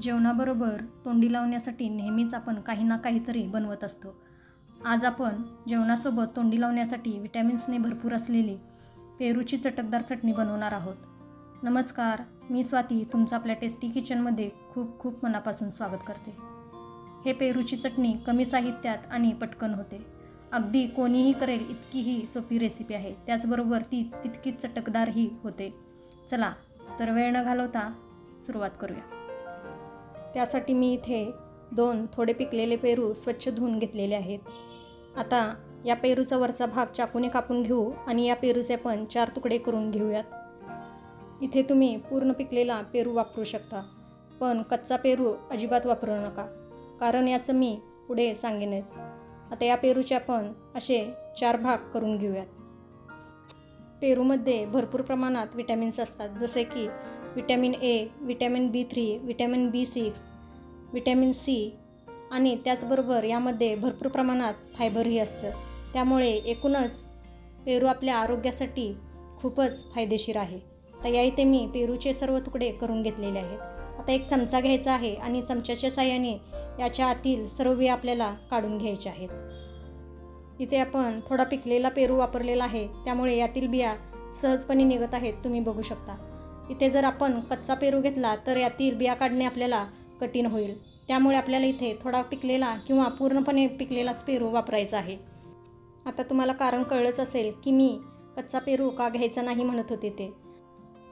जेवणाबरोबर तोंडी लावण्यासाठी नेहमीच आपण काही ना काहीतरी बनवत असतो. आज आपण जेवणासोबत तोंडी लावण्यासाठी विटॅमिन्सने भरपूर असलेली पेरूची चटकदार चटणी बनवणार आहोत. नमस्कार मी स्वाती तुमचं आपल्या टेस्टी किचनमध्ये खूप खूप मनापासून स्वागत करते. हे पेरूची चटणी कमी साहित्यात आणि पटकन होते. अगदी कोणीही करेल इतकीही सोपी रेसिपी आहे. त्याचबरोबर ती तितकीच चटकदारही होते. चला तर वेळ न घालवता सुरुवात करूया. त्यासाठी मी इथे दोन थोडे पिकलेले पेरू स्वच्छ धुवून घेतलेले आहेत. आता या पेरूचा वरचा भाग चाकूने कापून घेऊ आणि या पेरूचे आपण चार तुकडे करून घेऊयात. इथे तुम्ही पूर्ण पिकलेला पेरू वापरू शकता पण कच्चा पेरू अजिबात वापरू नका कारण याचं मी पुढे सांगेनच. आता या पेरूचे आपण असे चार भाग करून घेऊयात. पेरूमध्ये भरपूर प्रमाणात विटॅमिन्स असतात जसे की vitamin A vitamin B three vitamin B six vitamin C आणि त्याचबरोबर यामध्ये भरपूर प्रमाणात फायबरही असतं. त्यामुळे एकूणच पेरू आपल्या आरोग्यासाठी खूपच फायदेशीर आहे. तर या इथे मी पेरूचे सर्व तुकडे करून घेतलेले आहेत. आता एक चमचा घ्यायचा आहे आणि चमच्याच्या साह्याने याच्या आतील सर्व बिया आपल्याला काढून घ्यायचे आहेत. इथे आपण थोडा पिकलेला पेरू वापरलेला आहे. त्यामुळे यातील बिया सहजपणे निघत आहेत. तुम्ही बघू शकता. इथे जर आपण कच्चा पेरू घेतला तर यातील बिया काढणे आपल्याला कठीण होईल. त्यामुळे आपल्याला इथे थोडा पिकलेला किंवा पूर्णपणे पिकलेलाच पेरू वापरायचा आहे. आता तुम्हाला कारण कळलंच असेल की मी कच्चा पेरू का घ्यायचा नाही म्हणत होते ते.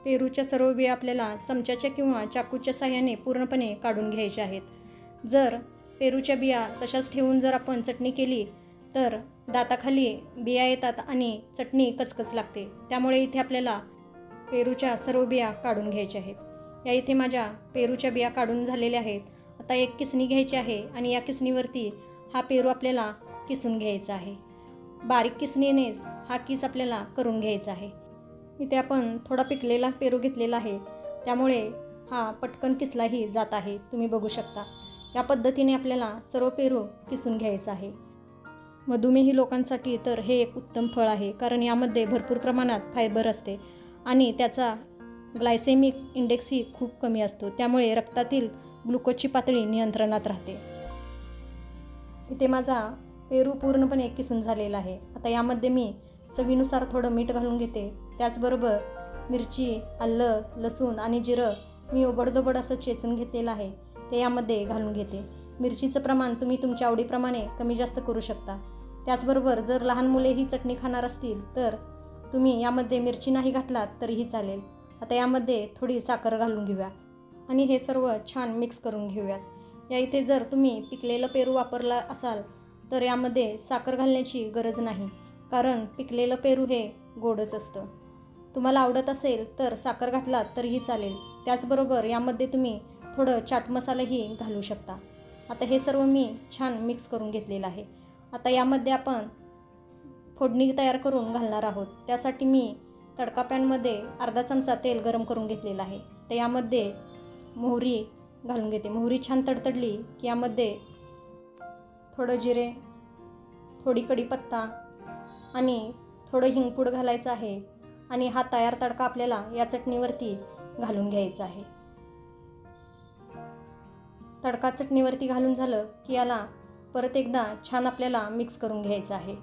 पेरूच्या सर्व बिया आपल्याला चमच्याच्या किंवा चाकूच्या साह्याने पूर्णपणे काढून घ्यायच्या आहेत. जर पेरूच्या बिया तशाच ठेवून जर आपण चटणी केली तर दाताखाली बिया येतात आणि चटणी कचकच लागते. त्यामुळे इथे आपल्याला पेरूच्या सर्व बिया काढून घ्यायच्या आहेत. या इथे माझ्या पेरूच्या बिया काढून झालेल्या आहेत. आता एक किसणी घ्यायची आहे आणि या किसणीवरती हा पेरू आपल्याला किसून घ्यायचा आहे. बारीक किसणीनेच हा किस आपल्याला करून घ्यायचा आहे. इथे आपण थोडा पिकलेला पेरू घेतलेला आहे. त्यामुळे हा पटकन किसलाही जात आहे. तुम्ही बघू शकता. या पद्धतीने आपल्याला सर्व पेरू किसून घ्यायचं आहे. मधुमेही लोकांसाठी तर हे एक उत्तम फळ आहे. कारण यामध्ये भरपूर प्रमाणात फायबर असते. आणि त्याचा ग्लायसेमिक इंडेक्सही खूप कमी असतो. त्यामुळे रक्तातील ग्लुकोजची पातळी नियंत्रणात राहते. इथे माझा पेरू पूर्णपणे किसून झालेला आहे. आता यामध्ये मी चवीनुसार थोडं मीठ घालून घेते. त्याचबरोबर मिरची आलं लसूण आणि जिरं मी ओबडधोबड असं चेचून घेतलेलं आहे. ते यामध्ये घालून घेते. मिरचीचं प्रमाण तुम्ही तुमच्या आवडीप्रमाणे कमी जास्त करू शकता. त्याचबरोबर जर लहान मुले ही चटणी खाणार असतील तर तुम्ही यामध्ये मिरची नाही घातलात तरीही चालेल. आता यामध्ये थोडी साखर घालून घेऊया. आणि हे सर्व छान मिक्स करून घेऊयात. या इथे जर तुम्ही पिकलेलं पेरू वापरला असाल तर यामध्ये साखर घालण्याची गरज नाही कारण पिकलेलं पेरू हे गोडच असतं. तुम्हाला आवडत असेल तर साखर घातलात तरीही चालेल. त्याचबरोबर यामध्ये तुम्ही थोडं चाट मसालाही घालू शकता. आता हे सर्व मी छान मिक्स करून घेतलेलं आहे. आता यामध्ये आपण फोडणी तयार करून घालणार आहोत. त्यासाठी मी तडका पॅनमध्ये अर्धा चमचा तेल गरम करून घेतलेलं आहे. तर यामध्ये मोहरी घालून घेते. मोहरी छान तडतडली की यामध्ये थोडं जिरे थोडी कढीपत्ता आणि थोडं हिंगपूड घालायचं आहे आणि हा तयार तडका आपल्याला या चटणीवरती घालून घ्यायचा आहे. तडका चटणीवरती घालून झालं की याला परत एकदा छान आपल्याला मिक्स करून घ्यायचं आहे.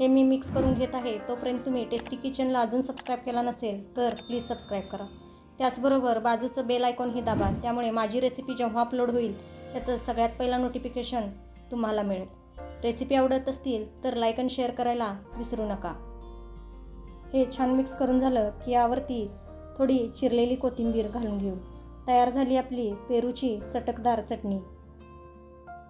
हे मी मिक्स करून घेत आहे. तोपर्यंत तुम्ही टेस्टी किचनला अजून सबस्क्राईब केला नसेल तर प्लीज सबस्क्राईब करा. त्याचबरोबर बाजूचं बेल आयकॉनही दाबा. त्यामुळे माझी रेसिपी जेव्हा अपलोड होईल त्याचं सगळ्यात पहिला नोटिफिकेशन तुम्हाला मिळेल. रेसिपी आवडत असतील तर लाईक आणि शेअर करायला विसरू नका. हे छान मिक्स करून झालं की यावरती थोडी चिरलेली कोथिंबीर घालून घेऊ. तयार झाली आपली पेरूची चटकदार चटणी.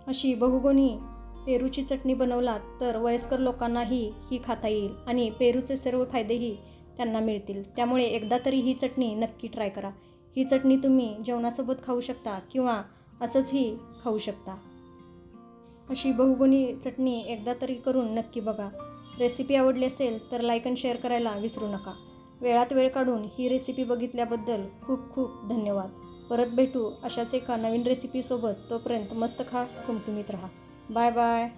अशी बहुगुणी पेरूची चटणी बनवलात तर वयस्कर लोकांनाही ही खाता येईल आणि पेरूचे सर्व फायदेही त्यांना मिळतील. त्यामुळे एकदा तरी ही चटणी नक्की ट्राय करा. ही चटणी तुम्ही जेवणासोबत खाऊ शकता किंवा असंचही खाऊ शकता. अशी बहुगुणी चटणी एकदा तरी करून नक्की बघा. रेसिपी आवडली असेल तर लाईक आणि शेअर करायला विसरू नका. वेळात वेळ काढून ही रेसिपी बघितल्याबद्दल खूप खूप धन्यवाद. परत भेटू अशाच एका नवीन रेसिपीसोबत तोपर्यंत मस्त खा कुमकुमीत राहा. Bye bye